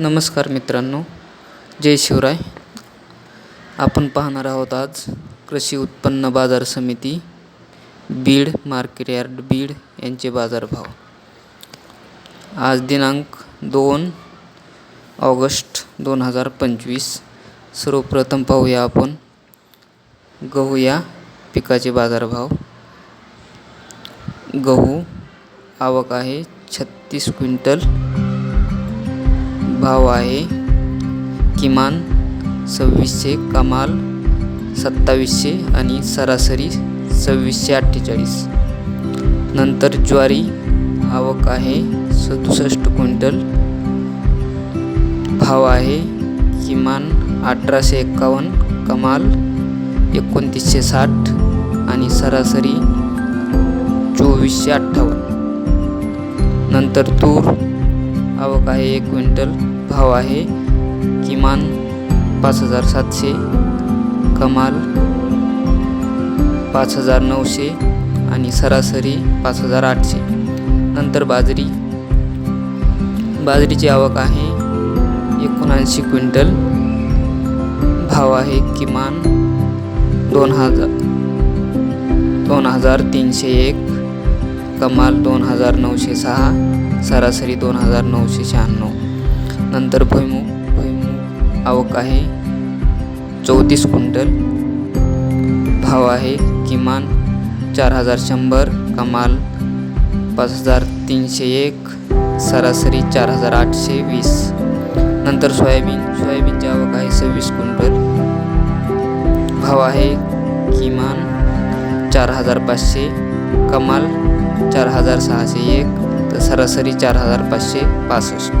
नमस्कार मित्रांनो जय शिवराय. आपण पाहणार आहोत आज कृषी उत्पन्न बाजार समिती बीड मार्केट यार्ड बीड यांचे बाजारभाव. आज दिनांक दोन ऑगस्ट दोन हजार पंचवीस. सर्वप्रथम पाहूया आपण. गहू या पिकाचे बाजारभाव. गहू आवक आहे छत्तीस क्विंटल. भाव आहे. किमान सव्वीसशे कमाल सत्तावीसशे आणि सरासरी सव्वीसशे अठ्ठेचाळीस. नंतर ज्वारी आवक आहे सदुसष्ट क्विंटल. भाव आहे किमान अठराशे एक्कावन्न कमाल एकोणतीसशे साठ आणि सरासरी चोवीसशे अठ्ठावन्न. नंतर तूर आवक आहे एक क्विंटल. भाव आहे. किमान पाच हजार सातशे कमाल पाच हजार नऊशे आणि सरासरी पाच हजार आठशे. नंतर बाजरी. बाजरीची आवक आहे एकोणऐंशी क्विंटल. भाव आहे किमान दोन हजार दोन हजार तीनशे एक कमाल दोन हजार नऊशे सहा सरासरी दोन हजार नऊशे शहाण्णव. नंतर भुईमुग भुईमुग आवक आहे. चौतीस क्विंटल. भाव आहे किमान चार हजार शंभर. कमाल पाच हजार तीनशे एक. सरासरी चार हजार आठशे वीस. नंतर सोयाबीन. सोयाबीनची आवक आहे सव्वीस क्विंटल. भाव आहे किमान चार हजार पाचशे. कमाल चार हजार सहाशे एक. तर सरासरी चार हजार पाचशे पासष्ट.